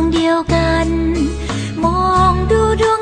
วงเดียวกัน มองดูดวง